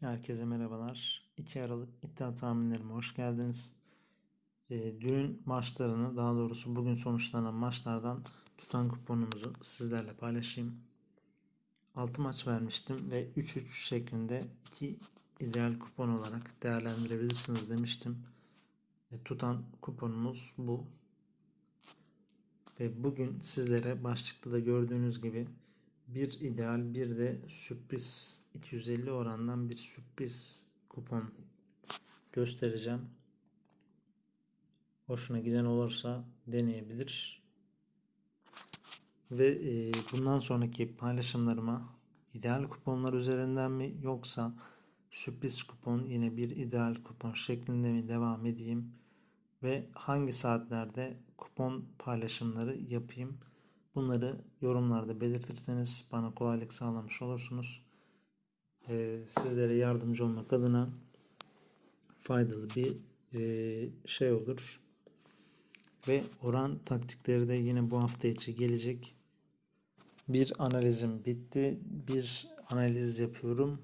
Herkese merhabalar. 2 Aralık iddia tahminlerime hoş geldiniz. Ee, dün maçlarını daha doğrusu bugün sonuçlanan maçlardan tutan kuponumuzu sizlerle paylaşayım. 6 maç vermiştim ve 3-3 şeklinde 2 ideal kupon olarak değerlendirebilirsiniz demiştim. Ve tutan kuponumuz bu. Ve bugün sizlere başlıkta da gördüğünüz gibi bir ideal bir de sürpriz 250 orandan bir sürpriz kupon göstereceğim. Hoşuna giden olursa deneyebilir. Ve e, bundan sonraki paylaşımlarıma ideal kuponlar üzerinden mi yoksa sürpriz kupon yine bir ideal kupon şeklinde mi devam edeyim ve hangi saatlerde kupon paylaşımları yapayım Bunları yorumlarda belirtirseniz bana kolaylık sağlamış olursunuz. Ee, sizlere yardımcı olmak adına faydalı bir e, şey olur. Ve oran taktikleri de yine bu hafta içi gelecek. Bir analizim bitti. Bir analiz yapıyorum.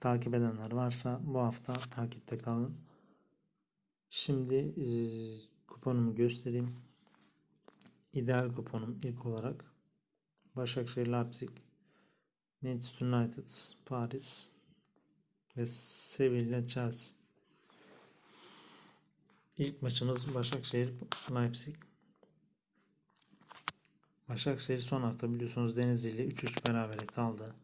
Takip edenler varsa bu hafta takipte kalın. Şimdi e, kuponumu göstereyim. İdeal kuponum ilk olarak Başakşehir Leipzig, Manchester United, Paris ve Sevilla Chelsea. İlk maçımız Başakşehir Leipzig. Başakşehir son hafta biliyorsunuz Denizli ile 3-3 berabere kaldı.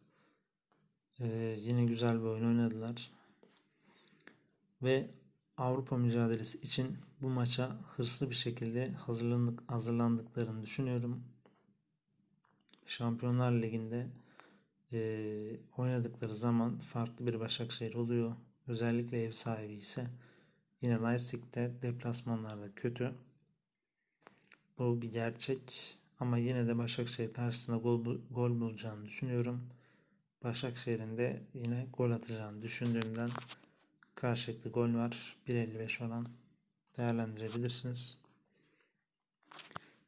Ee, yine güzel bir oyun oynadılar. Ve Avrupa mücadelesi için bu maça hırslı bir şekilde hazırlandık, hazırlandıklarını düşünüyorum. Şampiyonlar Ligi'nde e, oynadıkları zaman farklı bir Başakşehir oluyor. Özellikle ev sahibi ise yine Leipzig'te deplasmanlarda kötü. Bu bir gerçek ama yine de Başakşehir karşısında gol, gol bulacağını düşünüyorum. Başakşehir'in de yine gol atacağını düşündüğümden Karşılıklı gol var. 1.55 oran değerlendirebilirsiniz.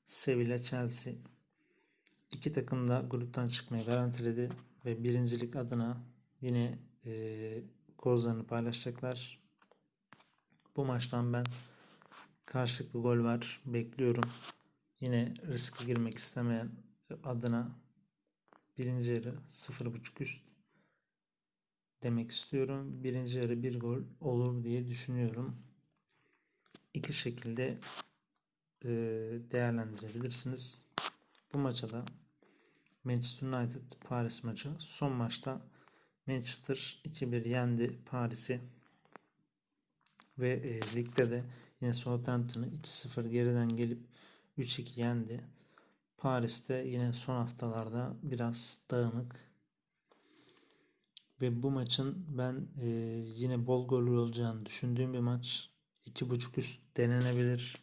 Sevilla Chelsea iki takım da gruptan çıkmayı garantiledi ve birincilik adına yine e, kozlarını paylaşacaklar. Bu maçtan ben karşılıklı gol var bekliyorum. Yine riske girmek istemeyen adına birinci yarı 0.5 üst demek istiyorum. Birinci yarı bir gol olur diye düşünüyorum. İki şekilde e, değerlendirebilirsiniz. Bu maça da Manchester United Paris maçı. Son maçta Manchester 2-1 yendi Paris'i. Ve e, ligde de yine Southampton'ı 2-0 geriden gelip 3-2 yendi. Paris'te yine son haftalarda biraz dağınık ve bu maçın ben e, yine bol gol olacağını düşündüğüm bir maç. 2.5 üst denenebilir.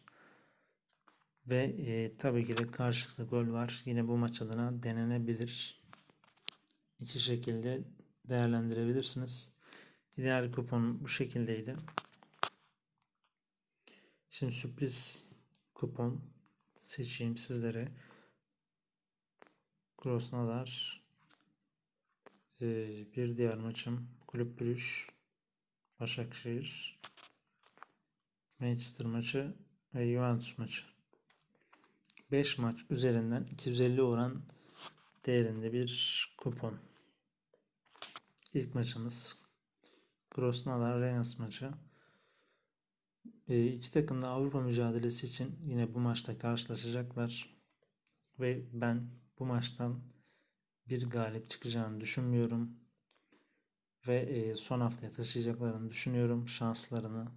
Ve e, tabii ki de karşılıklı gol var. Yine bu maç adına denenebilir. İki şekilde değerlendirebilirsiniz. İdeal kupon bu şekildeydi. Şimdi sürpriz kupon seçeyim sizlere. Ee, bir diğer maçım Kulüp Brüş Başakşehir Manchester maçı ve Juventus maçı. 5 maç üzerinden 250 oran değerinde bir kupon. İlk maçımız Krosnodar Rennes maçı. E, iki takım da Avrupa mücadelesi için yine bu maçta karşılaşacaklar. Ve ben bu maçtan bir galip çıkacağını düşünmüyorum. Ve e, son haftaya taşıyacaklarını düşünüyorum şanslarını.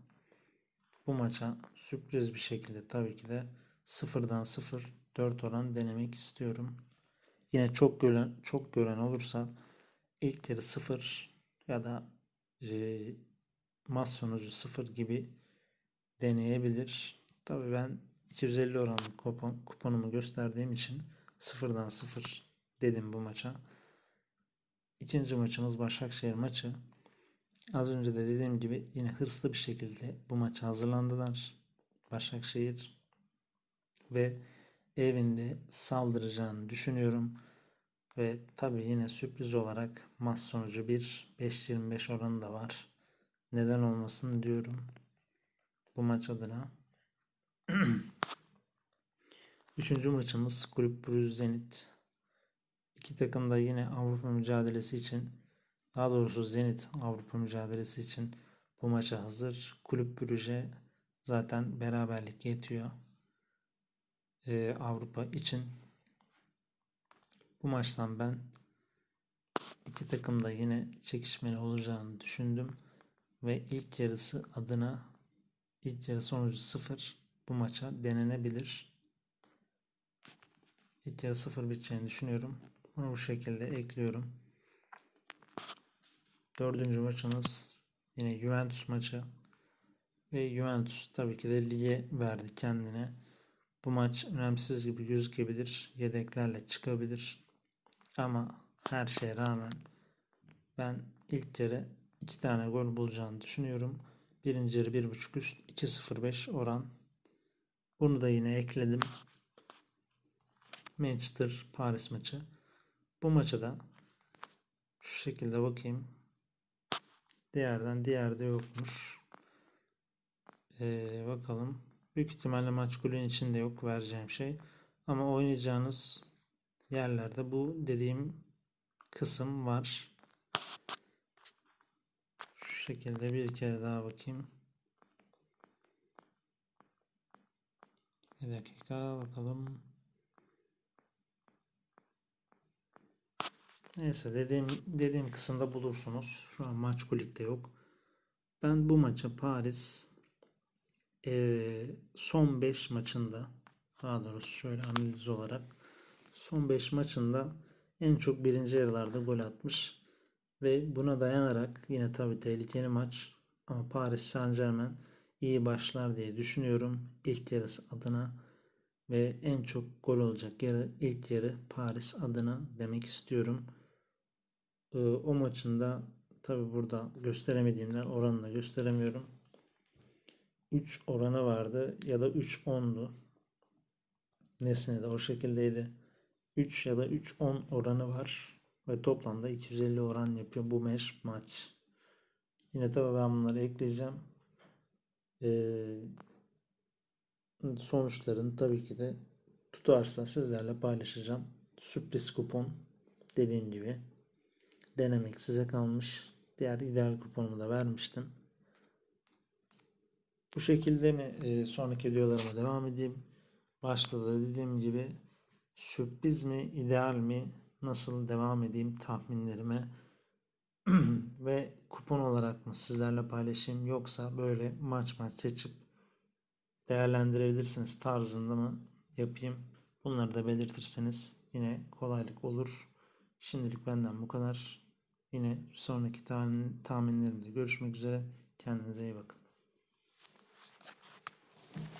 Bu maça sürpriz bir şekilde tabii ki de sıfırdan sıfır 4 oran denemek istiyorum. Yine çok gören çok gören olursa ilk yarı sıfır ya da e, maç sonucu sıfır gibi deneyebilir. Tabii ben 250 oranlı kupon, kuponumu gösterdiğim için sıfırdan sıfır dedim bu maça. İkinci maçımız Başakşehir maçı. Az önce de dediğim gibi yine hırslı bir şekilde bu maça hazırlandılar. Başakşehir ve evinde saldıracağını düşünüyorum. Ve tabii yine sürpriz olarak maç sonucu 1 5.25 oranı da var. Neden olmasın diyorum bu maç adına. Üçüncü maçımız Kulüp Brugge Zenit. İki takım da yine Avrupa mücadelesi için daha doğrusu Zenit Avrupa mücadelesi için bu maça hazır. Kulüp Brugge zaten beraberlik yetiyor. Ee, Avrupa için bu maçtan ben iki takım da yine çekişmeli olacağını düşündüm ve ilk yarısı adına ilk yarı sonucu 0 bu maça denenebilir. İlk yarı 0 biteceğini düşünüyorum. Bunu bu şekilde ekliyorum. Dördüncü maçımız yine Juventus maçı. Ve Juventus tabii ki de lige verdi kendine. Bu maç önemsiz gibi gözükebilir. Yedeklerle çıkabilir. Ama her şeye rağmen ben ilk yarı iki tane gol bulacağını düşünüyorum. Birinci yarı 1.5 üst 2.05 oran. Bunu da yine ekledim. Manchester Paris maçı. Bu maça da şu şekilde bakayım. Diğerden diğerde yokmuş. Ee, bakalım. Büyük ihtimalle maç golün içinde yok vereceğim şey. Ama oynayacağınız yerlerde bu dediğim kısım var. Şu şekilde bir kere daha bakayım. Bir dakika bakalım. Neyse dediğim dediğim kısımda bulursunuz. Şu an maç kulikte yok. Ben bu maça Paris e, son 5 maçında daha doğrusu şöyle analiz olarak son 5 maçında en çok birinci yarılarda gol atmış ve buna dayanarak yine tabii tehlikeli maç ama Paris Saint Germain iyi başlar diye düşünüyorum ilk yarısı adına ve en çok gol olacak yarı ilk yarı Paris adına demek istiyorum. Ee, o maçında tabi burada gösteremediğimden oranını gösteremiyorum. 3 oranı vardı ya da 3-10'du. Nesne de o şekildeydi. 3 ya da 3-10 oranı var. Ve toplamda 250 oran yapıyor bu meş maç. Yine tabi ben bunları ekleyeceğim. Ee, sonuçlarını tabii ki de tutarsa sizlerle paylaşacağım. Sürpriz kupon dediğim gibi denemek size kalmış. Diğer ideal kuponumu da vermiştim. Bu şekilde mi e, sonraki videolarıma devam edeyim? Başta da dediğim gibi sürpriz mi, ideal mi, nasıl devam edeyim tahminlerime ve kupon olarak mı sizlerle paylaşayım yoksa böyle maç maç seçip değerlendirebilirsiniz tarzında mı yapayım? Bunları da belirtirseniz yine kolaylık olur. Şimdilik benden bu kadar. Yine sonraki tahmin, tahminlerimde görüşmek üzere. Kendinize iyi bakın.